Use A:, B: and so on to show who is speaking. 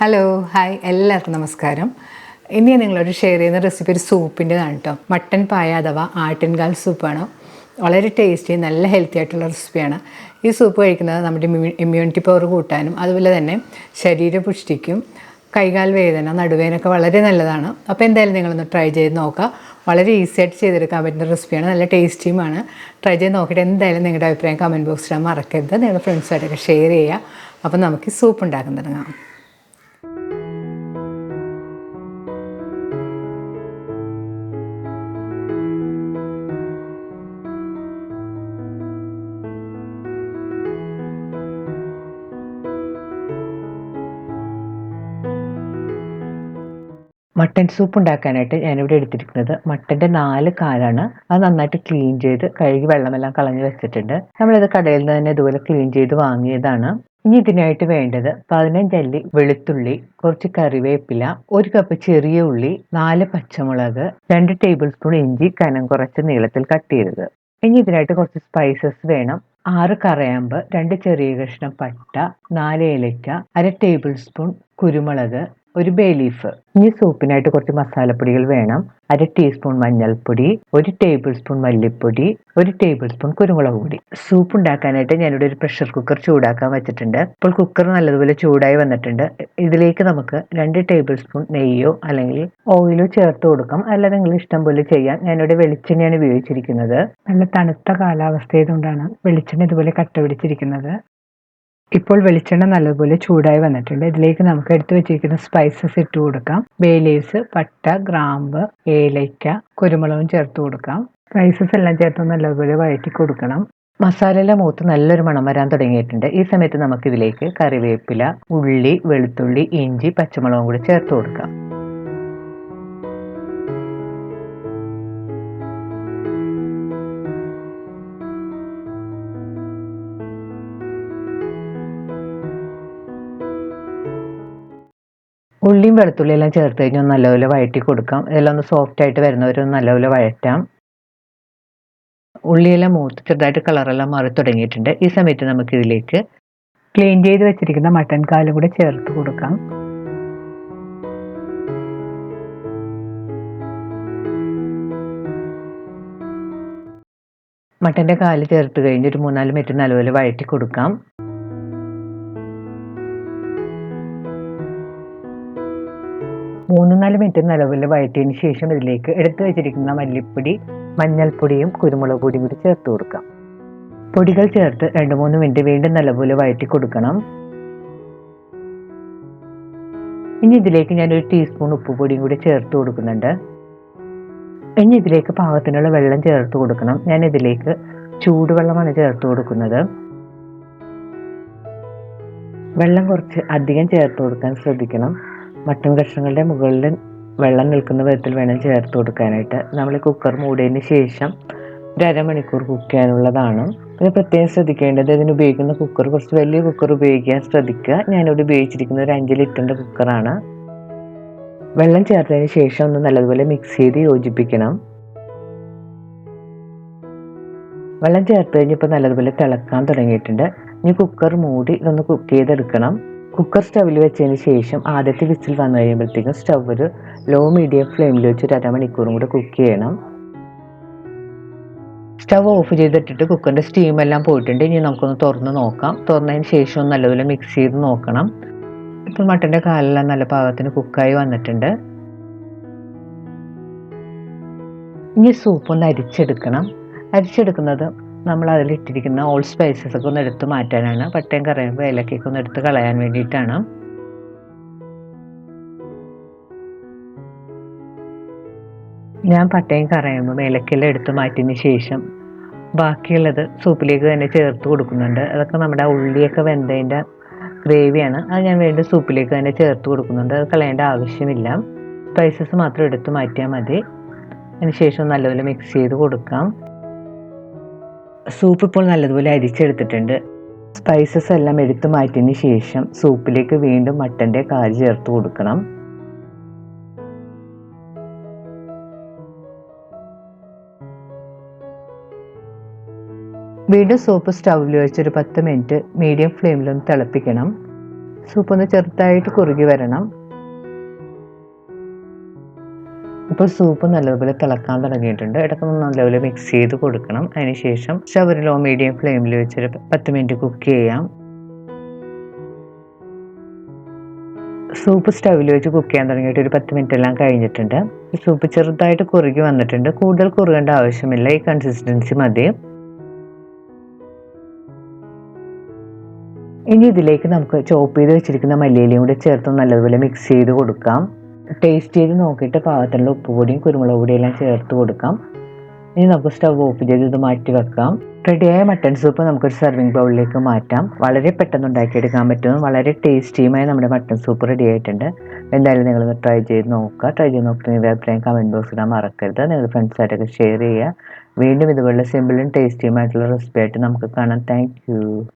A: Hello hi എല്ലാവർക്കും നമസ്കാരം. ഇനി നിങ്ങളോട് ഷെയർ ചെയ്യുന്ന റെസിപ്പി ഒരു സൂപ്പിന്റെതാണ് കേട്ടോ മട്ടൻ പായ അഥവാ ആട്ടിൻകാൽ സൂപ്പാണ് വളരെ ടേസ്റ്റി നല്ല ഹെൽത്തി ആയിട്ടുള്ള റെസിപ്പിയാണ് ഈ സൂപ്പ് കഴിക്കുന്നത് നമ്മുടെ ഇമ്മ്യൂണിറ്റി പവർ കൂട്ടാനും അതുപോലെ തന്നെ ശരീരപുഷ്ടിക്കും കൈകാൽ വേദന നടുവേദനയൊക്കെ വളരെ നല്ലതാണ്. അപ്പോൾ എന്തായാലും നിങ്ങളൊന്ന് ട്രൈ ചെയ്ത് നോക്കുക വളരെ ഈസി ആയിട്ട് ചെയ്തെടുക്കാൻ പറ്റുന്ന റെസിപ്പിയാണ് നല്ല ടേസ്റ്റിയുമാണ് ട്രൈ ചെയ്ത് നോക്കിയിട്ട് എന്തായാലും നിങ്ങളുടെ അഭിപ്രായം കമന്റ് ബോക്സിൽ മറക്കരുത്. നിങ്ങളുടെ ഫ്രണ്ട്സുമായിട്ടൊക്കെ ഷെയർ ചെയ്യുക അപ്പോൾ നമുക്ക് ഈ സൂപ്പ് ഉണ്ടാക്കാൻ തുടങ്ങാം. മട്ടൻ സൂപ്പ് ഉണ്ടാക്കാനായിട്ട് ഞാനിവിടെ എടുത്തിരിക്കുന്നത്. മട്ടന്റെ നാല് കാലാണ്. അത് നന്നായിട്ട് ക്ലീൻ ചെയ്ത് കഴുകി വെള്ളമെല്ലാം കളഞ്ഞ് വെച്ചിട്ടുണ്ട്. നമ്മളിത് കടയിൽ നിന്ന് തന്നെ ഇതുപോലെ ക്ലീൻ ചെയ്ത് വാങ്ങിയതാണ്. ഇനി ഇതിനായിട്ട് വേണ്ടത് പതിനഞ്ചല്ലി വെളുത്തുള്ളി കുറച്ച് കറിവേപ്പില ഒരു കപ്പ് ചെറിയ ഉള്ളി നാല് പച്ചമുളക് രണ്ട് ടേബിൾ സ്പൂൺ ഇഞ്ചി കനം കുറച്ച് നീളത്തിൽ കട്ട് ചെയ്തത്. ഇനി ഇതിനായിട്ട് കുറച്ച് സ്പൈസസ് വേണം. ആറ് കറയാമ്പ് രണ്ട് ചെറിയ കഷ്ണം പട്ട നാല് ഏലയ്ക്ക അര ടേബിൾ സ്പൂൺ കുരുമുളക് ഒരു ബേ ലീഫ് ഇനി സൂപ്പിനായിട്ട് കുറച്ച് മസാലപ്പൊടികൾ വേണം. അര ടീസ്പൂൺ മഞ്ഞൾപ്പൊടി ഒരു ടേബിൾ സ്പൂൺ മല്ലിപ്പൊടി ഒരു ടേബിൾ സ്പൂൺ കുരുമുളക് പൊടി. സൂപ്പ് ഉണ്ടാക്കാനായിട്ട് ഞാനിവിടെ ഒരു പ്രഷർ കുക്കർ ചൂടാക്കാൻ വെച്ചിട്ടുണ്ട്. ഇപ്പോൾ കുക്കർ നല്ലതുപോലെ ചൂടായി വന്നിട്ടുണ്ട്. ഇതിലേക്ക് നമുക്ക് രണ്ട് ടേബിൾ സ്പൂൺ നെയ്യോ അല്ലെങ്കിൽ ഓയിലോ ചേർത്ത് കൊടുക്കാം. അല്ലാതെ നിങ്ങൾ ഇഷ്ടം പോലെ ചെയ്യാം ഞാനിവിടെ വെളിച്ചെണ്ണയാണ് ഉപയോഗിച്ചിരിക്കുന്നത്. നല്ല തണുത്ത കാലാവസ്ഥ ആയതുകൊണ്ടാണ് വെളിച്ചെണ്ണ ഇതുപോലെ കട്ട പിടിച്ചിരിക്കുന്നത് ഇപ്പോൾ വെളിച്ചെണ്ണ നല്ലതുപോലെ ചൂടായി വന്നിട്ടുണ്ട്. ഇതിലേക്ക് നമുക്ക് എടുത്തു വെച്ചിരിക്കുന്ന സ്പൈസസ് ഇട്ട് കൊടുക്കാം. ബേ ലീവ്സ് പട്ട ഗ്രാമ്പ് ഏലയ്ക്ക കുരുമുളകും ചേർത്ത് കൊടുക്കാം. സ്പൈസസ് എല്ലാം ചേർത്ത് നല്ലതുപോലെ വഴറ്റി കൊടുക്കണം. മസാലയിലെ മൂത്ത് നല്ലൊരു മണം വരാൻ തുടങ്ങിയിട്ടുണ്ട്. ഈ സമയത്ത് നമുക്ക് ഇതിലേക്ക് കറിവേപ്പില ഉള്ളി വെളുത്തുള്ളി ഇഞ്ചി പച്ചമുളകും കൂടി ചേർത്ത് കൊടുക്കാം. ഉള്ളിയും വെളുത്തുള്ളിയും എല്ലാം ചേർത്ത് കഴിഞ്ഞാൽ നല്ലപോലെ വഴറ്റി കൊടുക്കാം. ഇതെല്ലാം ഒന്ന് സോഫ്റ്റ് ആയിട്ട് വരുന്നവരെ നല്ലപോലെ വഴറ്റാം. ഉള്ളിയെല്ലാം മൂത്ത് ചെറുതായിട്ട് കളറെല്ലാം മാറി തുടങ്ങിയിട്ടുണ്ട്. ഈ സമയത്ത് നമുക്ക് ഇതിലേക്ക് ക്ലീൻ ചെയ്ത് വെച്ചിരിക്കുന്ന മട്ടൻ കാലും കൂടെ ചേർത്ത് കൊടുക്കാം. മട്ടന്റെ കാൽ ചേർത്ത് കഴിഞ്ഞ് ഒരു മൂന്നാൽ മിനിറ്റ് നല്ലപോലെ വഴറ്റി കൊടുക്കാം. മൂന്ന് നാല് മിനിറ്റ് നിലവിൽ വഴറ്റിയതിന് ശേഷം ഇതിലേക്ക് എടുത്തു വെച്ചിരിക്കുന്ന മല്ലിപ്പൊടി മഞ്ഞൾപ്പൊടിയും കുരുമുളക് പൊടിയും കൂടി ചേർത്ത് കൊടുക്കാം. പൊടികൾ ചേർത്ത് രണ്ട് മൂന്ന് മിനിറ്റ് വീണ്ടും നല്ലപോലെ വഴറ്റി കൊടുക്കണം. ഇനി ഇതിലേക്ക് ഞാൻ ഒരു ടീസ്പൂൺ ഉപ്പുപൊടിയും കൂടി ചേർത്ത് കൊടുക്കുന്നുണ്ട്. ഇനി ഇതിലേക്ക് പാകത്തിനുള്ള വെള്ളം ചേർത്ത് കൊടുക്കണം. ഞാൻ ഇതിലേക്ക് ചൂടുവെള്ളമാണ് ചേർത്ത് കൊടുക്കുന്നത്. വെള്ളം കുറച്ച് അധികം ചേർത്ത് കൊടുക്കാൻ ശ്രദ്ധിക്കണം. മട്ടൻ കഷ്ണങ്ങളുടെ മുകളിൽ വെള്ളം നിൽക്കുന്ന വിധത്തിൽ വേണം ചേർത്ത് കൊടുക്കാനായിട്ട്. നമ്മൾ കുക്കർ മൂടിയതിന് ശേഷം ഒരു അരമണിക്കൂർ കുക്ക് ചെയ്യാനുള്ളതാണ്. പിന്നെ പ്രത്യേകം ശ്രദ്ധിക്കേണ്ടത് ഇതിന് ഉപയോഗിക്കുന്ന കുക്കർ കുറച്ച് വലിയ കുക്കർ ഉപയോഗിക്കാൻ ശ്രദ്ധിക്കുക. ഞാനിവിടെ ഉപയോഗിച്ചിരിക്കുന്നത് ഒരു അഞ്ച് ലിറ്ററിന്റെ കുക്കറാണ് വെള്ളം ചേർത്തതിന് ശേഷം ഒന്ന് നല്ലതുപോലെ മിക്സ് ചെയ്ത് യോജിപ്പിക്കണം. വെള്ളം ചേർത്ത് കഴിഞ്ഞപ്പോൾ നല്ലതുപോലെ തിളക്കാൻ തുടങ്ങിയിട്ടുണ്ട്. ഇനി കുക്കർ മൂടി ഇതൊന്ന് കുക്ക് ചെയ്തെടുക്കണം. കുക്കർ സ്റ്റവിൽ വെച്ചതിന് ശേഷം ആദ്യത്തെ വിസിൽ വന്നു കഴിയുമ്പോഴത്തേക്കും സ്റ്റവ് ഒരു ലോ മീഡിയം ഫ്ലെയിമിൽ വെച്ച് ഒരു അരമണിക്കൂറും കൂടെ കുക്ക് ചെയ്യണം. സ്റ്റവ് ഓഫ് ചെയ്തിട്ടിട്ട് കുക്കറിന്റെ സ്റ്റീമെല്ലാം പോയിട്ടുണ്ട്. ഇനി നമുക്കൊന്ന് തുറന്ന് നോക്കാം. തുറന്നതിന് ശേഷം ഒന്ന് നല്ലപോലെ മിക്സ് ചെയ്ത് നോക്കണം. ഇപ്പോൾ മട്ടന്റെ കാലെല്ലാം നല്ല പാകത്തിന് കുക്കായി വന്നിട്ടുണ്ട്. ഇനി സൂപ്പ് ഒന്ന് അരിച്ചെടുക്കണം. അരിച്ചെടുക്കുന്നത് നമ്മൾ അതിലിട്ടിരിക്കുന്ന ഓൾ സ്പൈസസ് ഒക്കെ ഒന്ന് എടുത്ത് മാറ്റാനാണ്. പട്ടയം കറിയുമ്പോൾ ഏലക്കൊക്കെ ഒന്ന് എടുത്ത് കളയാൻ വേണ്ടിയിട്ടാണ്. ഞാൻ പട്ടയം കറയുമ്പോൾ ഏലക്കെല്ലാം എടുത്ത് മാറ്റിയതിന് ശേഷം ബാക്കിയുള്ളത് സൂപ്പിലേക്ക് തന്നെ ചേർത്ത് കൊടുക്കുന്നുണ്ട്. അതൊക്കെ നമ്മുടെ ഉള്ളിയൊക്കെ വെന്തതിന്റെ ഗ്രേവിയാണ്. അത് ഞാൻ വീണ്ടും സൂപ്പിലേക്ക് തന്നെ ചേർത്ത് കൊടുക്കുന്നുണ്ട്. അത് കളയേണ്ട ആവശ്യമില്ല. സ്പൈസസ് മാത്രം എടുത്ത് മാറ്റിയാൽ മതി. അതിന് ശേഷം നല്ലപോലെ മിക്സ് ചെയ്ത് കൊടുക്കാം. സൂപ്പ് ഇപ്പോൾ നല്ലതുപോലെ അരിച്ചെടുത്തിട്ടുണ്ട്. സ്പൈസസ് എല്ലാം എടുത്തു മാറ്റിയതിന് ശേഷം സൂപ്പിലേക്ക് വീണ്ടും മട്ടന്റെ കാൽ ചേർത്ത് കൊടുക്കണം. വീണ്ടും സൂപ്പ് സ്റ്റൗവിൽ വെച്ചൊരു പത്ത് മിനിറ്റ് മീഡിയം ഫ്ലെയിമിലൊന്ന് തിളപ്പിക്കണം. സൂപ്പ് ഒന്ന് ചെറുതായിട്ട് കുറുകി വരണം. ഇപ്പോൾ സൂപ്പ് നല്ലതുപോലെ തിളക്കാൻ തുടങ്ങിയിട്ടുണ്ട്. ഇടയ്ക്ക് നല്ലപോലെ മിക്സ് ചെയ്ത് കൊടുക്കണം. അതിനുശേഷം സ്റ്റവ് ലോ മീഡിയം ഫ്ലെയിമിൽ വെച്ചൊരു പത്ത് മിനിറ്റ് കുക്ക് ചെയ്യാം. സൂപ്പ് സ്റ്റവിൽ വെച്ച് കുക്ക് ചെയ്യാൻ തുടങ്ങിയിട്ട് ഒരു പത്ത് മിനിറ്റ് എല്ലാം കഴിഞ്ഞിട്ടുണ്ട്. സൂപ്പ് ചെറുതായിട്ട് കുറുകി വന്നിട്ടുണ്ട്. കൂടുതൽ കുറുകേണ്ട ആവശ്യമില്ല. ഈ കൺസിസ്റ്റൻസി മതി. ഇനി ഇതിലേക്ക് നമുക്ക് ചോപ്പ് ചെയ്ത് വെച്ചിരിക്കുന്ന മല്ലിയിലയും കൂടി ചേർത്ത് നല്ലതുപോലെ മിക്സ് ചെയ്ത് കൊടുക്കാം. ടേസ്റ്റ് ചെയ്ത് നോക്കിയിട്ട് പാകത്തിനുള്ള ഉപ്പ് പൊടിയും കുരുമുളക് പൊടിയും എല്ലാം ചേർത്ത് കൊടുക്കാം. ഇനി നമുക്ക് സ്റ്റവ് ഓഫ് ചെയ്ത് ഇത് മാറ്റി വെക്കാം. റെഡിയായ മട്ടൺ സൂപ്പ് നമുക്കൊരു സെർവിങ് ബൗളിലേക്ക് മാറ്റാം. വളരെ പെട്ടെന്ന് ഉണ്ടാക്കിയെടുക്കാൻ പറ്റും വളരെ ടേസ്റ്റിയുമായി നമ്മുടെ മട്ടൺ സൂപ്പ് റെഡി ആയിട്ടുണ്ട്. എന്തായാലും നിങ്ങൾ ട്രൈ ചെയ്ത് നോക്കുക. ട്രൈ ചെയ്ത് നോക്കിയിട്ട് നിങ്ങളുടെ അഭിപ്രായം കമന്റ് ബോക്സ് ഇടാൻ മറക്കരുത്. നിങ്ങൾ ഫ്രണ്ട്സായിട്ടൊക്കെ ഷെയർ ചെയ്യുക. വീണ്ടും ഇതുപോലുള്ള സിമ്പിളും ടേസ്റ്റിയുമായിട്ടുള്ള റെസിപ്പി ആയിട്ട് നമുക്ക് കാണാം. താങ്ക്